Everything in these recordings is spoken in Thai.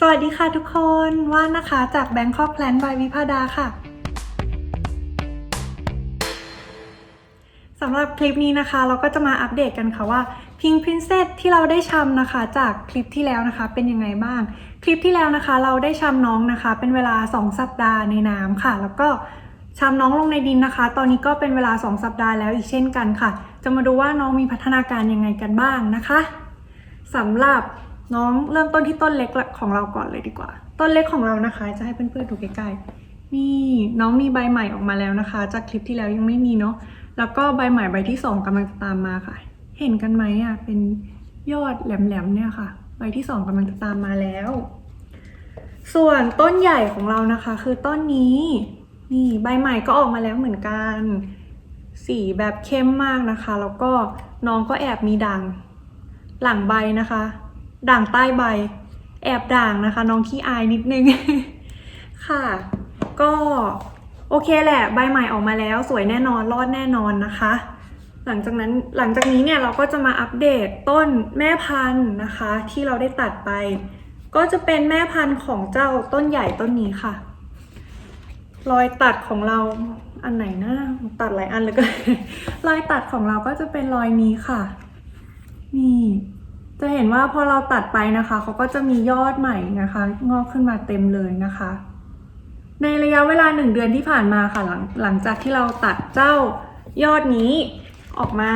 สวัสดีค่ะทุกคนว่านนะคะจาก Bangkok Plan by วิภาดาค่ะสำหรับคลิปนี้นะคะ เราก็จะมาอัปเดตกันค่ะว่า Pink Princess ที่เราได้ชำนะคะ จากคลิปที่แล้วนะคะ เป็นยังไงบ้าง คลิปที่แล้วนะคะ เราได้ชำน้องนะคะ เป็นเวลา 2 สัปดาห์ในน้ำค่ะ แล้วก็ชำน้องลงในดินนะคะ ตอนนี้ก็เป็นเวลา 2 สัปดาห์แล้วอีกเช่นกันค่ะ จะมาดูว่าน้องมีพัฒนาการยังไงกันบ้างนะคะสำหรับ น้องเริ่มต้นที่ต้นเล็กของเราก่อนเลยดีกว่า ต้นเล็กของเรานะคะ จะให้เพื่อนๆดูใกล้ๆนี่น้องมีใบใหม่ออกมาแล้วนะคะ จากคลิปที่แล้วยังไม่มีเนาะแล้วก็ใบใหม่ใบที่สองกำลังจะตามมาค่ะ เห็นกันไหมอะเป็นยอดแหลมๆเนี่ยค่ะ ใบที่สองกำลังจะตามมาแล้ว ส่วนต้นใหญ่ของเรานะคะ คือต้นนี้นี่ใบใหม่ก็ออกมาแล้วเหมือนกัน สีแบบเข้มมากนะคะ แล้วก็น้องก็แอบมีด่างหลังใบนะคะ ด่างใต้ใบ แอบด่างนะคะ น้องขี้อายนิดนึง ค่ะ ก็โอเคแหละ ใบใหม่ออกมาแล้วสวยแน่นอนรอดแน่นอนนะคะ หลังจากนั้นหลังจากนี้เนี่ยเราก็จะมาอัปเดตต้นแม่พันธุ์นะคะ ที่เราได้ตัดไป ก็จะเป็นแม่พันธุ์ของเจ้าต้นใหญ่ต้นนี้ค่ะ รอยตัดของเราอันไหนนะตัดหลายอันเลยก็รอยตัดของเราก็จะเป็นรอยนี้ค่ะ นี่ จะเห็นว่าพอเราตัดไปนะคะเขาก็จะมียอดใหม่นะคะ งอกขึ้นมาเต็มเลยนะคะ ในระยะเวลาหนึ่งเดือนที่ผ่านมาค่ะหลังหลังจากที่เราตัดเจ้ายอดนี้ออกมา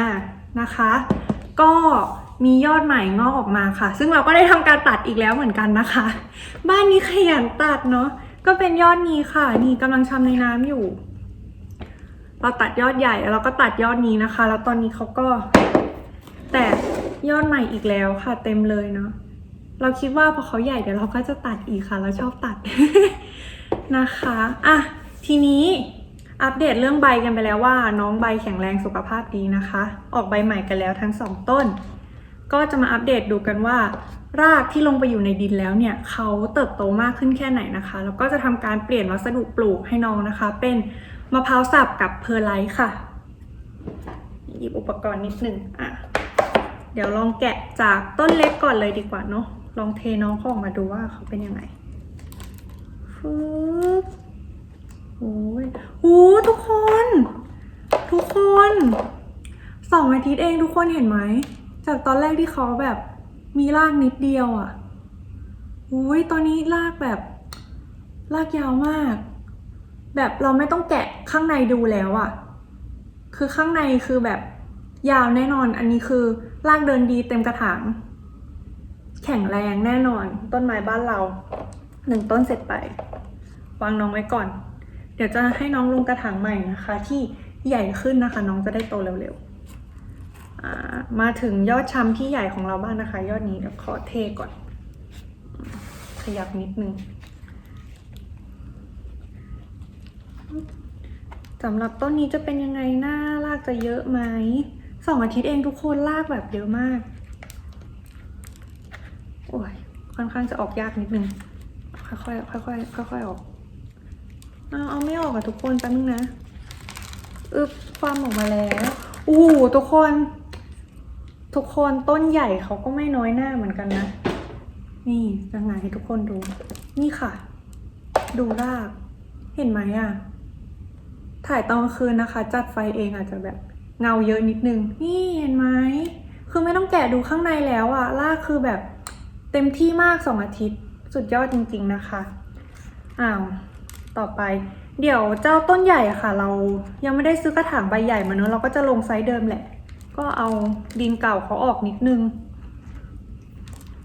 นะคะ ก็มียอดใหม่งอกออกมาค่ะ ซึ่งเราก็ได้ทำการตัดอีกแล้วเหมือนกันนะคะ บ้านนี้ขยันตัดเนาะก็เป็นยอดนี้ค่ะ นี่กำลังชำในน้ำอยู่ เราตัดยอดใหญ่แล้วเราก็ตัดยอดนี้นะคะ แล้วตอนนี้เขาก็แต่ ยอดใหม่อีกแล้วค่ะ เต็มเลยเนาะเราคิดว่าพอเขาใหญ่เดี๋ยวเราก็จะตัดอีกค่ะ เราชอบตัดนะคะอะทีนี้อัปเดตเรื่องใบกันไปแล้วว่า น้องใบแข็งแรงสุขภาพดีนะคะ ออกใบใหม่กันแล้วทั้งสองต้น ก็จะมาอัปเดตดูกันว่า รากที่ลงไปอยู่ในดินแล้วเนี่ยเขาเติบโตมากขึ้นแค่ไหนนะคะ แล้วก็จะทำการเปลี่ยนวัสดุปลูกให้น้องนะคะ เป็นมะพร้าวสับกับเพอร์ไลท์ค่ะหยิบอุปกรณ์นิดหนึ่งอะ เดี๋ยวลองแกะจากต้นเล็กก่อนเลยดีกว่าเนาะลองเทน้องเขาออกมาดูว่าเขาเป็นยังไงฟึบโอ้ยโอ้ทุกคน ทุกคนสองอาทิตย์เองทุกคนเห็นไหม จากตอนแรกที่เขาแบบมีรากนิดเดียวอะ่ะโอ้ยตอนนี้รากแบบรากยาวมาก แบบเราไม่ต้องแกะข้างในดูแล้วอะ่ะ คือข้างในคือแบบ ยาวแน่นอน อันนี้คือรากเดินดีเต็มกระถาง แข็งแรงแน่นอน ต้นไม้บ้านเรา หนึ่งต้นเสร็จไป วางน้องไว้ก่อน เดี๋ยวจะให้น้องลงกระถางใหม่นะคะ ที่ใหญ่ขึ้นนะคะ น้องจะได้โตเร็วๆ มาถึงยอดช้ำที่ใหญ่ของเราบ้างนะคะ ยอดนี้เดี๋ยวขอเทก่อน ขยับนิดนึงสำหรับต้นนี้จะเป็นยังไงหน้ารากจะเยอะไหม สองอาทิตย์เองทุกคนรากแบบเยอะมาก โอ้ย ค่อนข้างจะออกยากนิดนึง ค่อยๆ ค่อยๆ ค่อยๆ ออก เอาเอาไม่ออกอะทุกคนแป๊บนึงนะ อึบความออกมาแล้วอู้ทุกคน ทุกคนต้นใหญ่เขาก็ไม่น้อยหน้าเหมือนกันนะ นี่จะไงให้ทุกคนดู นี่ค่ะ ดูราก เห็นไหมอะถ่ายตอนกลางคืนนะคะ จัดไฟเองอาจจะแบบ เงาเยอะนิดนึง นี่เห็นไหม คือไม่ต้องแกะดูข้างในแล้วอะลากคือแบบเต็มที่มากสองอาทิตย์ สุดยอดจริงๆนะคะ อ้าว ต่อไป เดี๋ยวเจ้าต้นใหญ่อะค่ะ เรายังไม่ได้ซื้อกระถางใบใหญ่มาเนอะเราก็จะลงไซส์เดิมแหละ ก็เอาดินเก่าเขาออกนิดนึง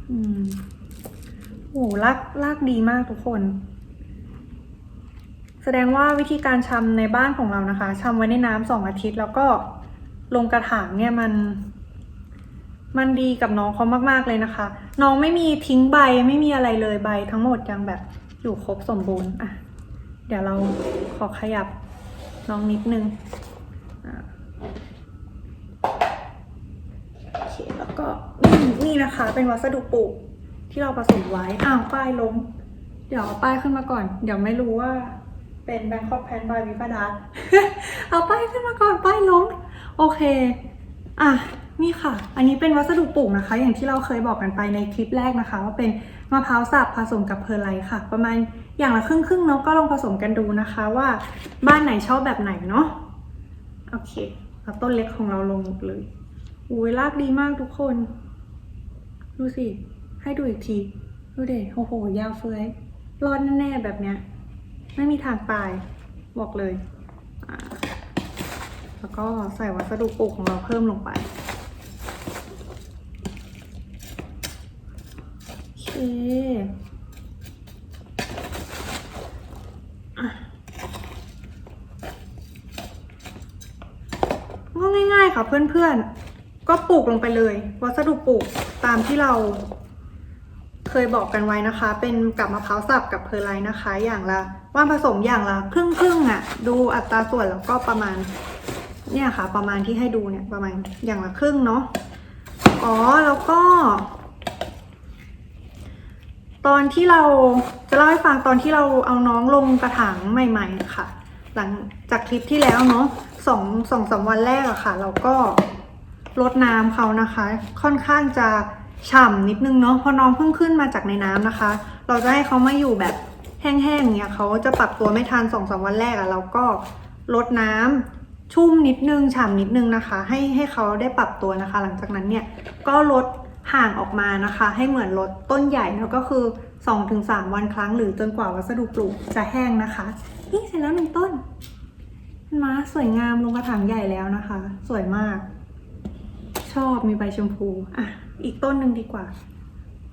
อืมโหลากลากดีมากทุกคน แสดงว่าวิธีการชำในบ้านของเรานะคะชำไว้ในน้ำสองอาทิตย์แล้วก็ ลงกระถางเนี่ยมัน มันดีกับน้องเขามากๆเลยนะคะ น้องไม่มีทิ้งใบไม่มีอะไรเลยใบทั้งหมดยังแบบอยู่ครบสมบูรณ์อะเดี๋ยวเราขอขยับน้องนิดนึงโอเคแล้วก็นี่นี่นะคะ เป็นวัสดุปลูกที่เราผสมไว้อ้าวป้ายล้มเดี๋ยวเอาป้ายขึ้นมาก่อน เดี๋ยวไม่รู้ว่า เป็น Bangkok Pan by วิปดาเอาป้ายขึ้นมาก่อนป้ายล้มโอเค อะ นี่ค่ะ อันนี้เป็นวัสดุปลูกนะคะ อย่างที่เราเคยบอกกันไปในคลิปแรกนะคะ ว่าเป็นมะพร้าวสับผสมกับเพอร์ไลค่ะ ประมาณอย่างละครึ่งครึ่งๆเนาะก็ลองผสมกันดูนะคะว่าบ้านไหนชอบแบบไหนเนาะโอเคเอาต้นเล็กของเราลงเลยอุ้ยรากดีมากทุกคน ดูสิ ให้ดูอีกที ดูเด็โอ้โห ยาวเฟ้ยรอดแน่ๆแบบเนี้ย ไม่มีทางตายบอกเลยแล้วก็ใส่วัสดุปลูกของเราเพิ่มลงไปโอเคก็ง่ายๆค่ะเพื่อนๆ ก็ปลูกลงไปเลย วัสดุปลูกตามที่เรา เคยบอกกันไว้นะคะ เป็นกับมะพร้าวสับกับเพอร์ไลท์นะคะ อย่างละว่านผสมอย่างละครึ่งครึ่งอะ ดูอัตราส่วนแล้วก็ประมาณ เนี่ยค่ะ ประมาณที่ให้ดูเนี่ยประมาณอย่างละครึ่งเนาะอ๋อแล้วก็ ตอนที่เราจะเล่าให้ฟังตอนที่เราเอาน้องลงกระถางใหม่ๆค่ะ หลังจากคลิปที่แล้วเนาะสองสองสามวันแรกอะค่ะ เราก็รดน้ำเขานะคะ ค่อนข้างจะ ฉ่ำนิดนึงเนาะเพราะน้องเพิ่งขึ้นมาจากในน้ำนะคะ เราจะให้เขามาอยู่แบบแห้งๆเนี่ยเขาจะปรับตัวไม่ทันสองสามวันแรกอะเราก็รดน้ำชุ่มนิดนึงฉ่ำนิดนึงนะคะ ให้ให้เขาได้ปรับตัวนะคะ หลังจากนั้นเนี่ยก็ลดห่างออกมานะคะ ให้เหมือนลดต้นใหญ่แล้วก็คือ 2-3 วันครั้งหรือจนกว่าวัสดุปลูกจะแห้งนะคะนี่เสร็จแล้วหนึ่งต้นมาสวยงามลงกระถางใหญ่แล้วนะคะ สวยมาก ชอบมีใบชมพูอะ อีกต้นหนึ่งดีกว่า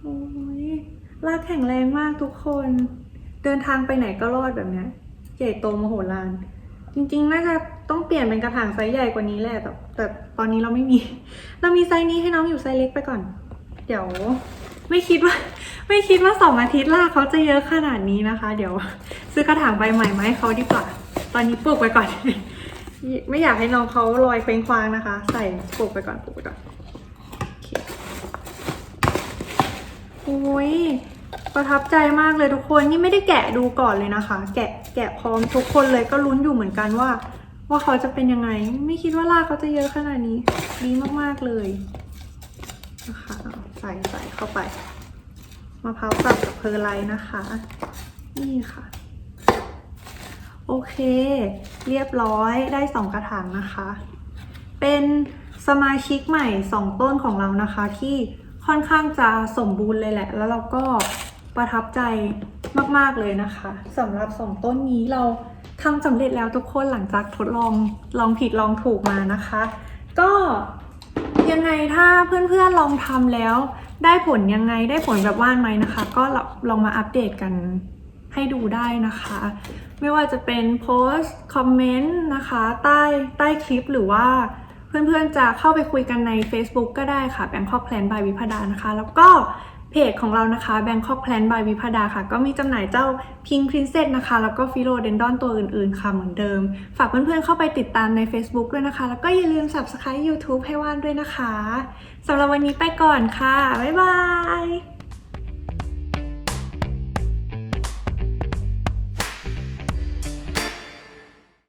โอ้ยรากแข็งแรงมากทุกคน เดินทางไปไหนก็รอดแบบเนี้ยใหญ่โตมโหฬารจริงๆน่าจะต้องเปลี่ยนเป็นกระถางไซส์ใหญ่กว่านี้แหละ แต่แต่ตอนนี้เราไม่มี เรามีไซส์นี้ให้น้องอยู่ไซส์เล็กไปก่อน เดี๋ยว ไม่คิดว่า ไม่คิดว่าสองอาทิตย์ลากเขาจะเยอะขนาดนี้นะคะ เดี๋ยว ซื้อกระถางใบใหม่มาให้เขาดีกว่า ตอนนี้ปลูกไปก่อน ไม่อยากให้น้องเขาลอยเคว้งคว้างนะคะ ใส่ปลูกไปก่อนปลูกไปก่อนโอเคโอ้ยประทับใจมากเลยทุกคนนี่ไม่ได้แกะดูก่อนเลยนะคะ แกะแกะพร้อมทุกคนเลยก็ลุ้นอยู่เหมือนกันว่า ว่าเขาจะเป็นยังไง ไม่คิดว่าลากเขาจะเยอะขนาดนี้ ดีมากๆเลยนะคะใส่ใส่เข้าไปมะพร้าวสับกับเพอร์ไลท์นะคะ นี่ค่ะ โอเค เรียบร้อยได้สองกระถางนะคะ เป็นสมาชิกใหม่สองต้นของเรานะคะที่ ค่อนข้างจะสมบูรณ์เลยแหละ แล้วเราก็ประทับใจมาก ๆ เลยนะคะสำหรับสองต้นนี้เราทำสำเร็จแล้วทุกคนหลังจากทดลองลองผิดลองถูกมานะคะ ก็ยังไงถ้าเพื่อนๆลองทำแล้ว ได้ผลยังไงได้ผลแบบว่านไหมนะคะ ก็ลองมาอัปเดตกันให้ดูได้นะคะ ไม่ว่าจะเป็นโพสต์คอมเมนต์นะคะ ใต้ใต้คลิปหรือว่า เพื่อนๆจะเข้าไปคุยกันใน Facebook ก็ได้ค่ะ Bangkok Plan by วิพดานะคะ แล้วก็เพจของเรานะคะ Bangkok Plan by วิพดาค่ะ ก็มีจำหน่ายเจ้า Pink Princess นะคะ แล้วก็ Philodendron ตัวอื่นๆ ค่ะเหมือนเดิม ฝากเพื่อนๆเข้าไปติดตามใน Facebook ด้วยนะคะ แล้วก็อย่าลืม Subscribe YouTube ให้ว่านด้วยนะคะสำหรับวันนี้ไปก่อนค่ะ บ๊ายบาย